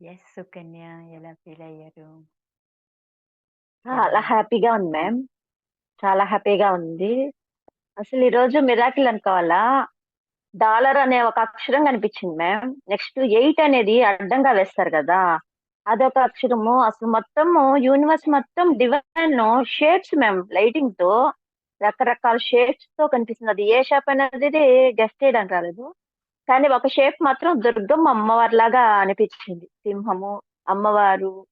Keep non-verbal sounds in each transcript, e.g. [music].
Yes Sukanya ఎలా feel అయ్యారు? చాలా? హ్యాపీగా ఉంది మ్యామ్. చాలా హ్యాపీగా ఉంది. అసలు ఈరోజు మిరాకిల్ అనుకోవాలా? డాలర్ అనే ఒక అక్షరం కనిపించింది మ్యామ్. నెక్స్ట్ 8 అనేది అడ్డంగా వేస్తారు గదా! అదొక అక్షరము. అసలు మొత్తము యూనివర్స్ మొత్తం డివైన్ షేప్స్ మ్యామ్ లైటింగ్‌తో రకరకాల షేప్స్‌తో కనిపిస్తుంది. అది ఏ షేప్ అనేది గెస్ చేయడానికి రాలేదు. కానీ ఒక షేప్ మాత్రం దుర్గమ్మ అమ్మవారిలాగా అనిపించింది. సింహము, అమ్మవారు,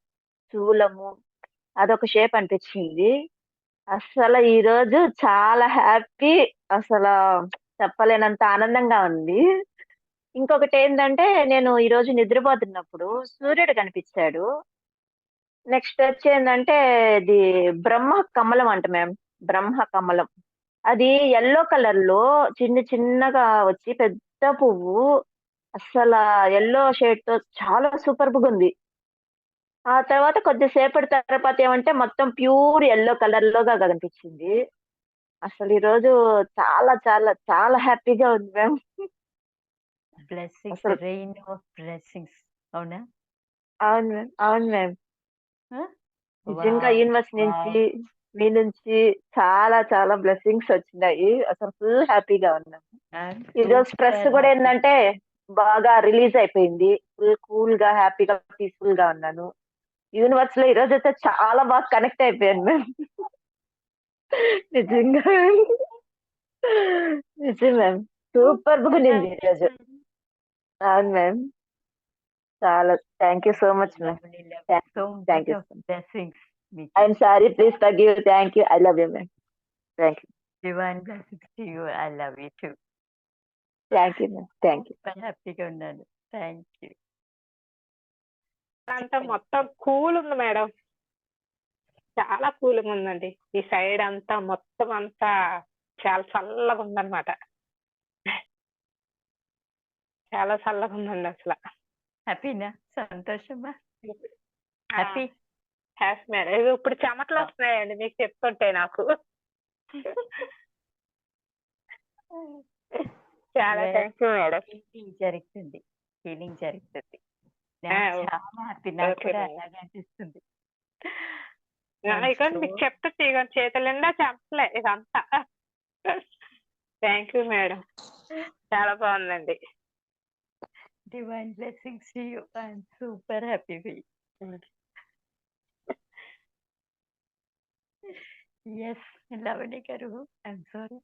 శూలము అదొక షేప్ అనిపించింది. అసలు ఈ రోజు చాలా హ్యాపీ అసలు చెప్పలేనంత ఆనందంగా ఉంది. ఇంకొకటి ఏంటంటే నేను ఈ రోజు నిద్రపోతున్నప్పుడు సూర్యుడు కనిపించాడు నెక్స్ట్ వచ్చేందంటే ఇది బ్రహ్మ కమలం అంట మ్యామ్. బ్రహ్మ కమలం. అది యెల్లో కలర్‌లో చిన్న చిన్నగా వచ్చి పెద్ద పువ్వు అస్సల యెల్లో షేడ్‌తో చాలా సూపర్బ్‌గుంది. ఆ తర్వాత కొద్దిసేపటి తర్వాత ఏమంటే మొత్తం ప్యూర్ యెల్లో కలర్‌లోగా కనిపించింది. అసలు ఈరోజు చాలా చాలా చాలా హ్యాపీగా ఉంది మ్యామ్. బ్లెస్సింగ్స్ అసలు రెయిన్ ఆఫ్ బ్లెస్సింగ్స్ అవునా? అవును మ్యామ్. అవును మ్యామ్. ఆ! నిజంగా వావ్! Universe wow! మీ నుంచి చాలా చాలా బ్లెస్సింగ్స్ వచ్చినాయి. అసలు ఫుల్ హ్యాపీగా ఉన్నాను. అండ్ ఈరోజు స్ట్రెస్ సూపర్ కూడా. ఏందంటే బాగా రిలీజ్ అయిపోయింది. ఫుల్ కూల్‌గా, హ్యాపీగా, పీస్‌ఫుల్‌గా ఉన్నాను. యూనివర్స్‌లో ఈరోజైతే చాలా బాగా కనెక్ట్ అయిపోయాను మ్యామ్. నిజంగా. నిజం మ్యామ్. సూపర్బ్‌గా ఉండింది ఈరోజు. అవును మ్యామ్. చాలా thank you so much ma'am. Much you. Blessings మీకు. I am sorry. Please forgive. Thank you. I love you ma'am. Thank you. Divine blessings to you. I love you too. Thank you ma'am. Thank you. హ్యాపీగా ఉన్నాను. Thank you. అంతా. మొత్తం cool ఉంది madam. చాలా కూల్‌గా ఉందండి. ఈ సైడ్ అంతా మొత్తం అంతా చాలా చల్లగా ఉందన్నమాట. చాలా చల్లగా ఉందండి అసల. హ్యాపీనా? సంతోషమా? హ్యాపీ? Happy madam. ఇగో ఇప్పుడు చెమటలు! వస్తున్నాయండి మీకు చెప్తుంటే నాకు. చాలా థాంక్ యూ మేడం. హీలింగ్ జరుగుతుంది. హీలింగ్ జరుగుతుంది. చాలా కూడా. అలాగే అనిపిస్తుంది. మీకు చెప్తుంటే ఇగో చేతుల నిండా చెమటలే ఇదంతా. Thank you madam. చాలా బాగుందండి. Divine blessings to you. Super happy yes. Lavani గారు ఐ యామ్ సారీ.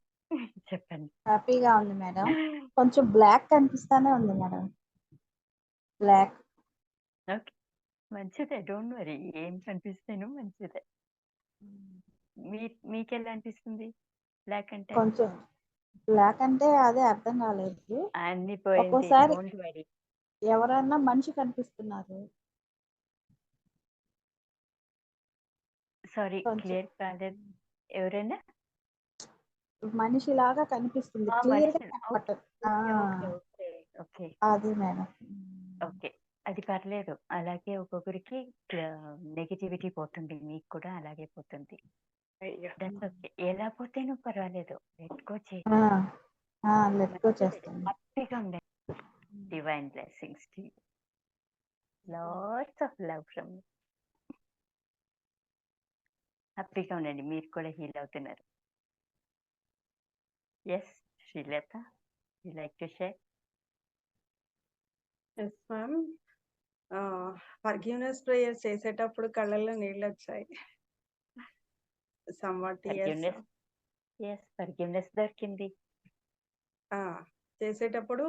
చెప్పండి. హ్యాపీగా ఉంది మేడం. కొంచెం బ్లాక్ కనిపిస్తానే ఉంది మేడం. బ్లాక్. ఓకే. మంచిదే. Don't worry. ఏం కనిపిస్తేను మంచిదే. హ్మ్. మీ మీకెలా అనిపిస్తుంది? బ్లాక్ అంటే? కొంచెం బ్లాక్ అంటే అదే అర్థం కాలేదు. అన్నీ పోయింది. ఒక్కోసారి. ఎవరన్నా మనిషి కనిపిస్తున్నారు. సారీ క్లియర్ కాలేదు. ఎవరైనా? మనిషిలాగా కనిపిస్తుంది. ఆ! ఓకే. అది మేడం. ఓకే. అది పర్లేదు. అలాగే ఒక్కొక్కరికి నెగటివిటీ పోతుంది. మీకు కూడా అలాగే పోతుంది. అయ్యో! That's okay. ఎలా పోతేను పర్వాలేదు. ఆ! ఆ! చేస్తాను. హ్యాపీగా. Divine blessings. Lots of love from you. హ్యాపీగా ఉండండి. మీరు కూడా హీల్ అవుతున్నారు. Yes. Srilatha you like to share? Yes ma'am. Ah, forgiveness prayers చేసేటప్పుడు కళ్ళల్లో. సమ్‌వాట్. Forgiveness yes. ఫర్‌గివ్‌నెస్ దొరికింది. ఆ! చేసేటప్పుడు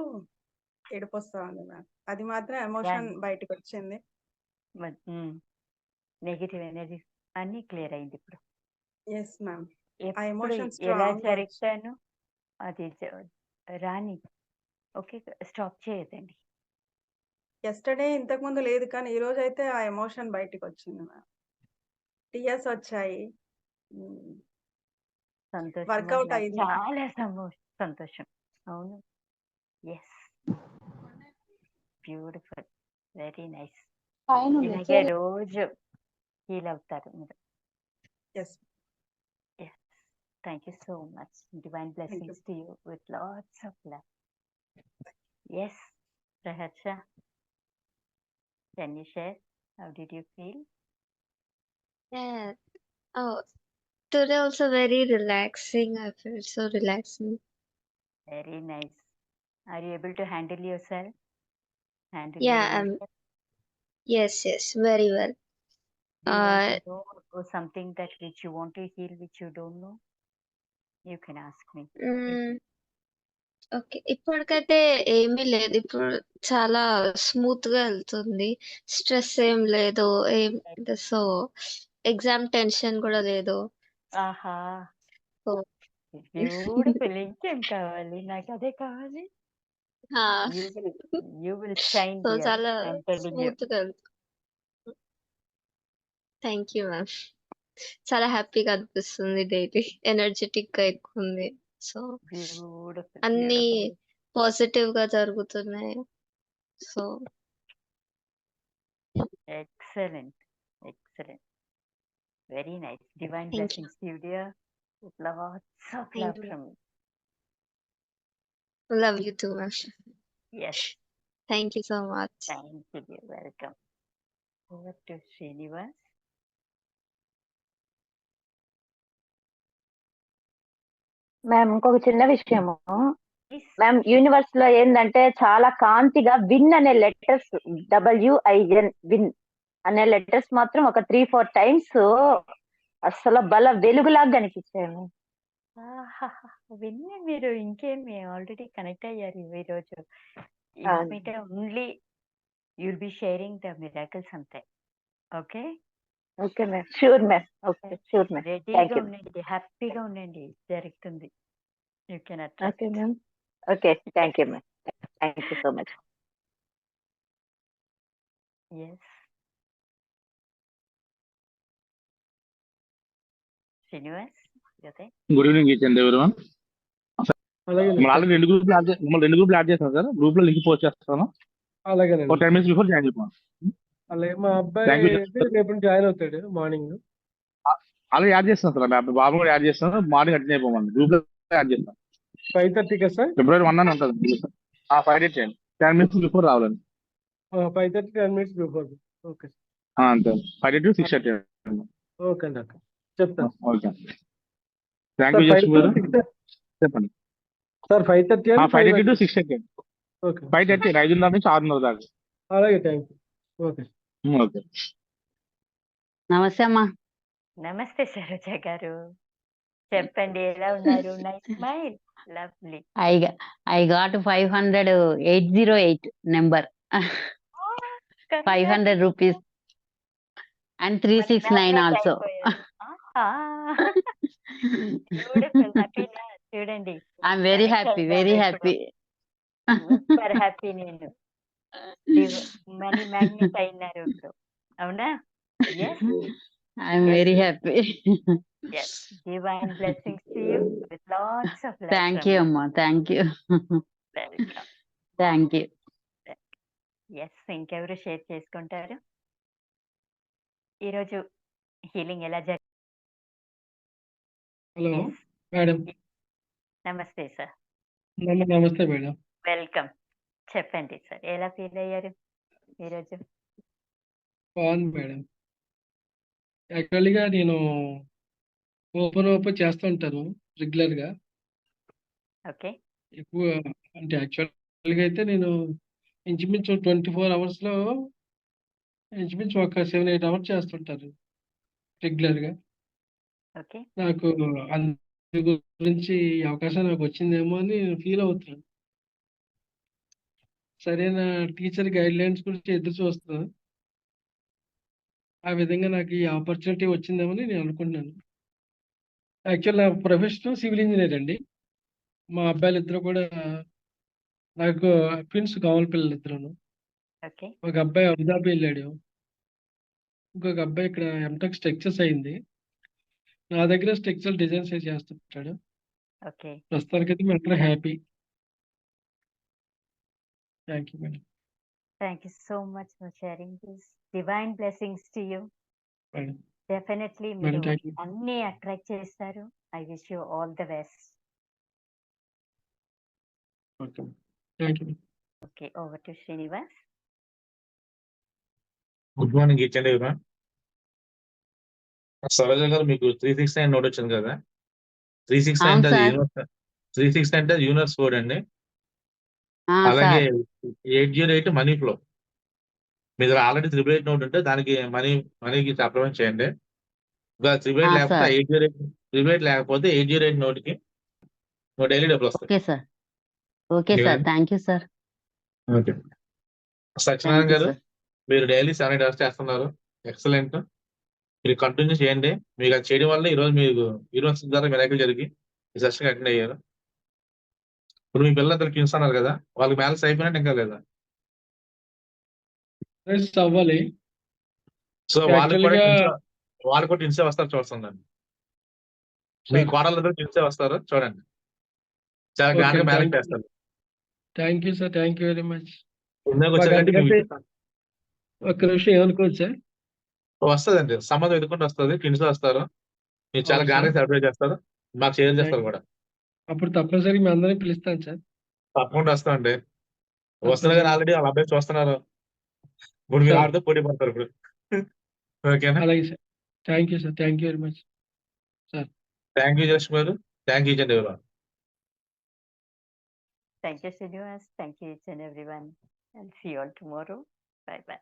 ఏడుపొస్తా ఉంది మ్యామ్. అది మాత్రం ఎమోషన్. మరి హ్మ్. నెగెటివ్ ఎనర్జీస్ అన్నీ క్లియర్ అయింది ఇప్పుడు. Yes ma'am. ఎలా జరిగితేను అది రాని. ఓకే. స్టాప్ చేయొద్దండి. యెస్టర్‌డే ఇంతకుముందు లేదు కానీ ఈరోజైతే ఆ ఎమోషన్ బయటికొచ్చింది మ్యామ్. టీయర్స్ వచ్చాయి. సంతోషం వర్కౌట్ అయింది. చాలా సంతోషం. అవును. యెస్. బ్యూటిఫుల్. Very nice. రోజు హీల్ అవుతారు మీరు. Yes. Yes. Thank you so much. Divine thank you. Blessings to you with lots of love. Yes. Praharsha Can you share? How did you feel? Yeah. Oh, today also very relaxing. I felt so relaxing. Very nice. Are you able to handle yourself? Handle Yeah, your um, emotions? Yes, yes, very well. Do you want Uh, to know or something that which you want to heal which you don't know? You can ask me. మ్మ్. Okay ఇప్పటికైతే ఏమీ లేదు. ఇప్పుడు చాలా స్మూత్గా వెళ్తుంది. Stress ఏం లేదు. ఏం సో ఎగ్జామ్ టెన్షన్ కూడా లేదు. ఆహా. సో బ్యూటిఫుల్ ఇంకేం కావాలి. నాకు అదే కావాలి. You will you will shine so dear చాలా ఐఎమ్ టెలింగ్ యూ స్మూత్గా వెళ్తుంది. థ్యాంక్ యూ మ్యామ్ చాలా హ్యాపీగా అనిపిస్తుంది డైలీ. ఎనర్జెటిక్గా ఎక్కువ ఉంది. సో బ్యూటిఫుల్ అన్ని బ్యూటిఫుల్ పాజిటివ్గా జరుగుతున్నాయి. So excellent excellent very nice divine thank you blessings to you dear lots of thank love you from me love you too ma'am yes. Thank you so much thank you dear. Welcome. Over to Srinivas. Ma'am ఇంకొక చిన్న విషయము. Ma'am యూనివర్స్లో ఏంటంటే చాలా కాంతిగా win అనే letters W I N win అనే letters మాత్రం ఒక త్రీ ఫోర్ టైమ్స్ అసలు బల వెలుగులాగా కనిపించాయి ఆహాహా! విన్ని మీరు ఇంకేమి ఆల్రెడీ కనెక్ట్ అయ్యారు ఈరోజు అవును. మీటే only you'll be sharing the miracles అంతే. Okay okay ma'am. Sure ma'am. Okay. Sure ma'am. రెడీగా థ్యాంక్ యూ. ఉండండి. హ్యాపీగా ఉండండి. జరుగుతుంది. You can okay ma'am. Okay. Thank you ma'am. Thank you so much. Yes Srinivas good evening each and everyone రెండు గ్రూపులు add మిమ్మల్ని రెండు గ్రూపులు యాడ్ చేస్తాను సార్. గ్రూప్లో లింక్ పోస్ట్ చేస్తాను. ఒక టెన్ మినిట్స్ బిఫోర్ జాయిన్ అయిపోండి. అలాగే మా అబ్బాయి రేపు జాయిన్ అవుతాడు మార్నింగ్ అలాగే యాడ్ చేస్తాను సార్ మీ అబ్బాయి బాబు కూడా యాడ్ చేస్తాను మార్నింగ్ అటెండ్ అయిపోమండి గ్రూప్లో యాడ్ చేస్తాను. ఫైవ్ థర్టీకా సార్? ఫిబ్రవరి వన్ అని ఉంటుంది ఆ ఫైవ్ డేట్ చేయండి. టెన్ మినిట్స్ బిఫోర్ రావాలండి. Five thirty ten minutes before okay అంతే. Five to six thirty okay అండి అక్క చెప్తాను. ఓకే. థ్యాంక్ యూ చెప్పండి. Sir five thirty five thirty to six thirty okay five thirty ఐదున్నర నుంచి ఆరున్నర దాకా. అలాగే థ్యాంక్ యూ ఓకే ఓకే. నమస్తే అమ్మా. నమస్తే సరోజ గారు. చెప్పండి ఎలా ఉన్నారు? Nice smile. Lovely. I I got five hundred eight zero eight number. Five hundred rupees and three six nine also. చూడండి. I'm very happy very happy super happy నేను. Money magnet అయినారు ఇప్పుడు అవునా [laughs] yes I'm very happy yes divine blessings to you with lots of love thank you అమ్మా thank you welcome thank you yes ఇంకెవరు share చేసుకుంటారు ఈరోజు healing ఎలా జరిగింది హలో Yes. మేడం నమస్తే సార్ నమ- నమస్తే మేడం వెల్కమ్ చెప్పండి సార్. ఎలా ఫీల్ అయ్యారు ఈరోజు? బాగుంది మేడం. యాక్చువల్గా నేను ఓపెన్ ఓపెన్ చేస్తూ ఉంటాను రెగ్యులర్గా. ఓకే. ఎక్కువ అంటే యాక్చువల్గా అయితే నేను ఇంచుమించు ట్వంటీ ఫోర్ అవర్స్లో ఇంచుమించు ఒక సెవెన్ ఎయిట్ అవర్స్ చేస్తుంటాను రెగ్యులర్గా. ఓకే. నాకు అందు గురించి ఈ అవకాశం నాకు వచ్చిందేమో అని నేను ఫీల్ అవుతున్నాను సరైన టీచర్ గైడ్ లైన్స్ గురించి ఎదురు చూస్తున్నాను ఆ విధంగా నాకు ఈ ఆపర్చునిటీ వచ్చిందేమో అని నేను అనుకుంటున్నాను. యాక్చువల్ నా ప్రొఫెషన్ సివిల్ ఇంజనీర్ అండి. మా అబ్బాయిలు ఇద్దరు కూడా నాకు ట్విన్స్ కావాలి పిల్లలు ఇద్దరును ఒక అబ్బాయి అబుదాబి వెళ్ళాడు. ఇంకొక అబ్బాయి ఇక్కడ ఎంటెక్ స్ట్రక్చర్స్ అయింది. నా దగ్గర స్ట్రక్చరల్ డిజైన్స్ చేస్తుంటాడు. ప్రస్తుతానికైతే మేము అక్కడ happy thank you madam thank you so much for sharing this divine blessings to you madam definitely madam మీరు థ్యాంక్ యూ అన్ని అట్రాక్ట్ చేస్తారు. I wish you all the best okay thank you okay over to Srinivas good morning each and ఎవరి సరోజ గారు మీకు three six nine note వచ్చింది కదా? Three six అవును అంటే సార్. యూనివర్స్ త్రీ సిక్స్ అంటే యూనివర్స్ కోడ్ అండి. అలాగే sir. Eight zero eight money flow. మీ దగ్గర ఆల్రెడీ త్రిబుల్ ఎయిట్ నోట్ ఉంటే దానికి మనీ మనీకి సప్లిమెంట్ చేయండి. త్రిబుల్ ఎయిట్ లేకపోతే sir. Eight zero eight triple eight లేకపోతే ఎయిట్ జీరో ఎయిట్ నోట్కి డైలీ డబ్బులు వస్తాయి. Okay sir. Okay. Sir. Thank you sir. Okay. Satyanarayana thank you గారు సార్. మీరు డైలీ సెవెన్ ఎయిట్ అవర్స్ చేస్తున్నారు. ఎక్సలెంట్. మీరు కంటిన్యూ చేయండి. మీకు అది చేయడం వల్ల ఈరోజు మీకు యూనివర్సిటీ ద్వారా మిరాకిల్ జరిగి ఈ సెషన్ అటెండ్ అయ్యారు. ఇప్పుడు మీ పిల్లలందరూ కింగ్స్ అన్నారు కదా వాళ్ళకి మ్యాథ్స్ అయిపోయినట్టు ఇంకా లేదా? అవ్వాలి. సో వాళ్ళకి కూడా వాళ్ళు కూడా టిన్సే వస్తారు చూస్తుందండి మీ కోడళ్ళతో టిన్సే వస్తారు చూడండి. చాలా గ్రాండ్గా you. చేస్తారు. Thank you sir thank you very much ఒక్క నిమిషం ఏమనుకోవచ్చు సార్ వస్తుందండి. సంబంధం ఎదుర్కొంటూ వస్తుంది. టిన్స్ వస్తారు. మీరు చాలా గ్రాండ్గా. సెలబ్రేట్ చేస్తారు. మాకు షేర్ చేస్తారు కూడా. అప్పుడు తప్పనిసరిగా మీ అందరినీ పిలుస్తాను సార్. తప్పకుండా వస్తామండి వస్తున్నారు కానీ ఆల్రెడీ వాళ్ళ అబ్బాయి చూస్తున్నారు. ఇప్పుడు మీరు. ఆడితే పోటీ పడతారు ఇప్పుడు. ఓకేనా? అలాగే sir. Thank you sir thank you very much thank you just గారు థ్యాంక్ యూ అండి ఎవరు Thank you, Srinivas. Thank you, each and everyone. I'll see you all tomorrow. Bye bye.